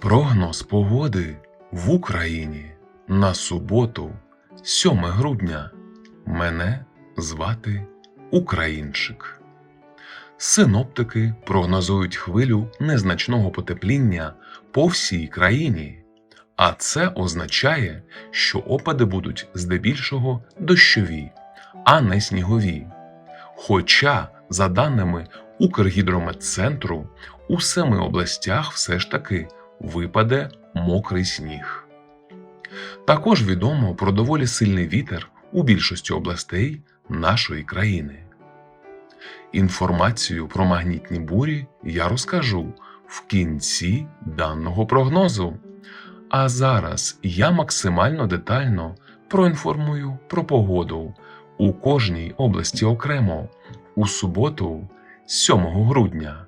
Прогноз погоди в Україні на суботу, 7 грудня. Мене звати Українчик. Синоптики прогнозують хвилю незначного потепління по всій країні, а це означає, що опади будуть здебільшого дощові, а не снігові. Хоча, за даними Укргідрометцентру, у семи областях все ж таки випаде мокрий сніг. Також відомо про доволі сильний вітер у більшості областей нашої країни. Інформацію про магнітні бурі я розкажу в кінці даного прогнозу. А зараз я максимально детально проінформую про погоду у кожній області окремо у суботу, 7 грудня.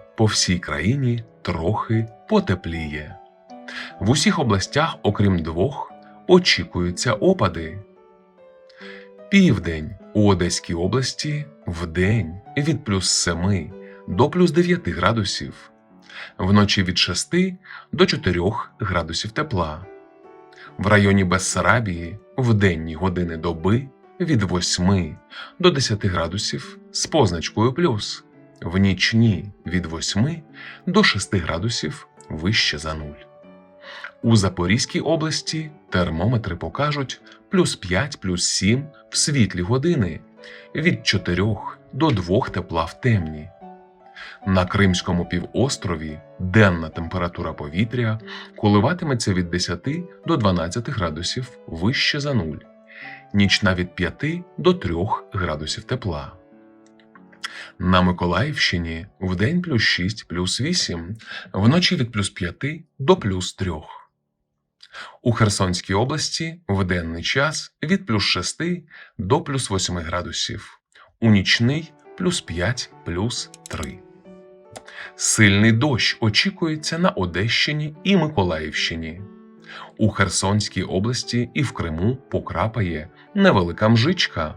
по всій країні трохи потепліє. В усіх областях, окрім двох, очікуються опади. Південь у Одеській області вдень від плюс 7 до плюс 9 градусів, вночі від 6 до 4 градусів тепла. В районі Бессарабії в денні години доби від 8 до 10 градусів з позначкою плюс, в нічні від 8 до 6 градусів вище за нуль. У Запорізькій області термометри покажуть плюс 5, плюс 7 в світлі години, від 4 до 2 тепла в темні. На Кримському півострові денна температура повітря коливатиметься від 10 до 12 градусів вище за нуль, нічна від 5 до 3 градусів тепла. На Миколаївщині вдень плюс 6 плюс 8, вночі від плюс 5 до плюс 3. У Херсонській області в денний час від плюс 6 до плюс 8 градусів, у нічний плюс 5 плюс 3. Сильний дощ очікується на Одещині і Миколаївщині. У Херсонській області і в Криму покрапає невелика мжичка.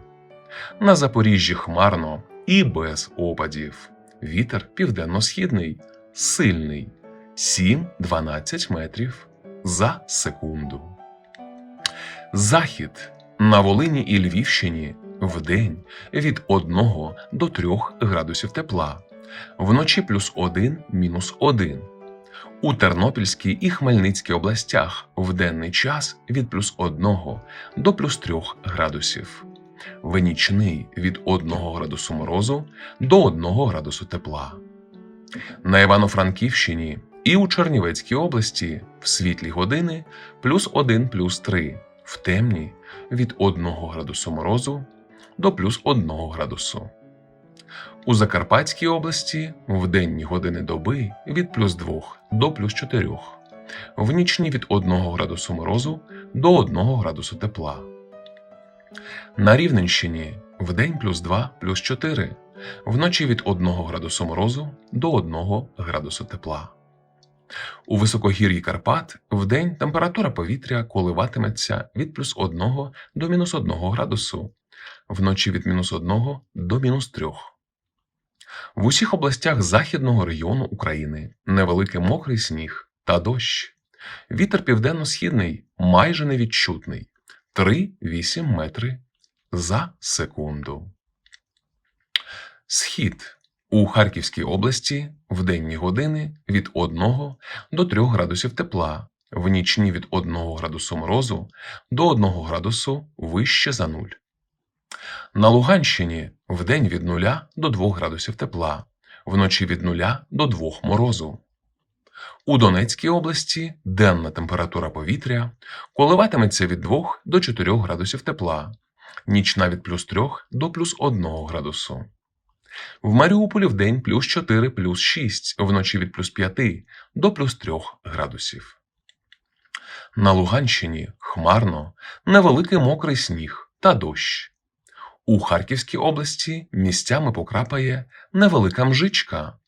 На Запоріжжі хмарно і без опадів. Вітер південно-східний, сильний 7-12 метрів за секунду. Захід на Волині і Львівщині вдень від 1 до 3 градусів тепла, вночі плюс 1 мінус 1. У Тернопільській і Хмельницькій областях в денний час від плюс 1 до плюс 3 градусів, в нічний від 1 градусу морозу до 1 градусу тепла. На Івано-Франківщині і у Чернівецькій області в світлі години плюс 1 плюс 3, в темні від 1 градусу морозу до плюс 1 градусу. У Закарпатській області в денні години доби від плюс 2 до плюс 4, в нічні від 1 градусу морозу до 1 градусу тепла. На Рівненщині в день плюс 2 плюс 4, вночі від 1 градусу морозу до 1 градусу тепла. У високогір'ї Карпат вдень температура повітря коливатиметься від плюс 1 до мінус 1 градусу, вночі від мінус 1 до мінус 3. В усіх областях західного регіону України невеликий мокрий сніг та дощ. Вітер південно-східний майже невідчутний 3-8 метри за секунду. Схід у Харківській області в денні години від 1 до 3 градусів тепла, в нічні від 1 градусу морозу до 1 градусу вище за нуль. На Луганщині вдень від 0 до 2 градусів тепла, вночі від 0 до 2 морозу. У Донецькій області денна температура повітря коливатиметься від 2 до 4 градусів тепла, нічна від плюс 3 до плюс 1 градусу. В Маріуполі вдень плюс 4 плюс 6, вночі від плюс 5 до плюс 3 градусів. На Луганщині хмарно, невеликий мокрий сніг та дощ. У Харківській області місцями покрапає невелика мжичка.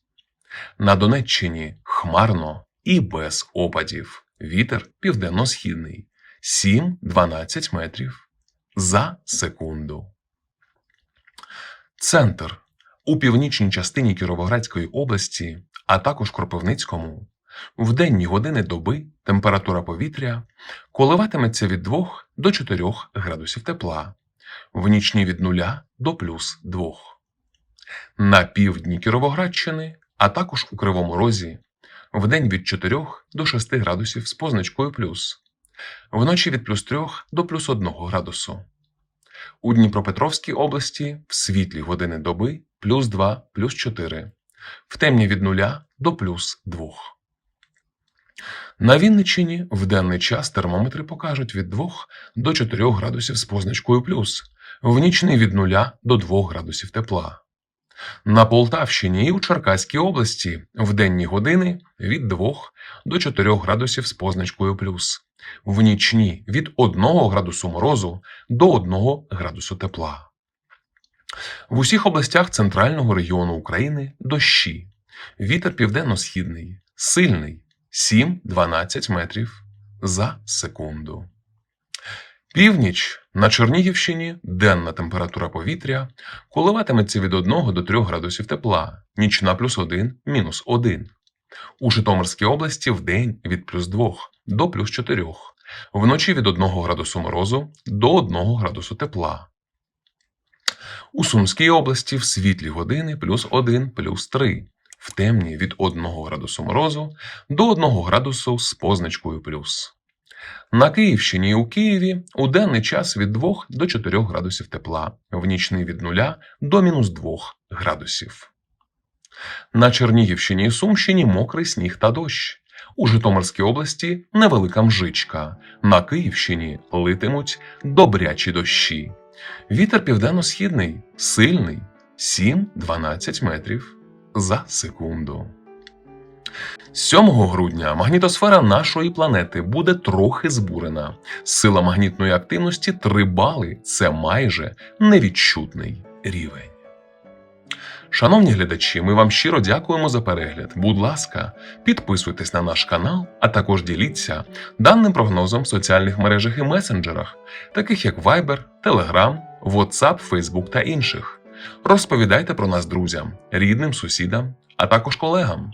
На Донеччині хмарно і без опадів. Вітер південно-східний 7-12 метрів за секунду. Центр у північній частині Кіровоградської області, а також Кропивницькому, в денні години доби температура повітря коливатиметься від 2 до 4 градусів тепла, в нічні від 0 до плюс 2. На півдні Кіровоградщини, а також у Кривому Розі, вдень від 4 до 6 градусів з позначкою плюс, вночі від плюс 3 до плюс 1 градусу. У Дніпропетровській області в світлі години доби плюс 2, плюс 4, в темні від 0 до плюс 2. На Вінниччині в денний час термометри покажуть від 2 до 4 градусів з позначкою плюс, в нічний від 0 до 2 градусів тепла. На Полтавщині і у Черкаській області в денні години від 2 до 4 градусів з позначкою плюс, в нічні від 1 градусу морозу до 1 градусу тепла. В усіх областях центрального регіону України дощі. Вітер південно-східний, сильний 7-12 метрів за секунду. Північ на Чернігівщині денна температура повітря коливатиметься від 1 до 3 градусів тепла, нічна плюс 1, мінус 1. У Житомирській області вдень від плюс 2 до плюс 4, вночі від 1 градусу морозу до 1 градусу тепла. У Сумській області в світлі години плюс 1 плюс 3, в темні від 1 градусу морозу до 1 градусу з позначкою плюс. На Київщині і у Києві у денний час від 2 до 4 градусів тепла, в нічний від 0 до мінус 2 градусів. На Чернігівщині і Сумщині мокрий сніг та дощ. У Житомирській області невелика мжичка. На Київщині литимуть добрячі дощі. Вітер південно-східний, сильний 7-12 метрів за секунду. 7 грудня магнітосфера нашої планети буде трохи збурена. Сила магнітної активності 3 бали це майже невідчутний рівень. Шановні глядачі, ми вам щиро дякуємо за перегляд. Будь ласка, підписуйтесь на наш канал, а також діліться даним прогнозом в соціальних мережах і месенджерах, таких як Viber, Telegram, WhatsApp, Facebook та інших. Розповідайте про нас друзям, рідним, сусідам, а також колегам.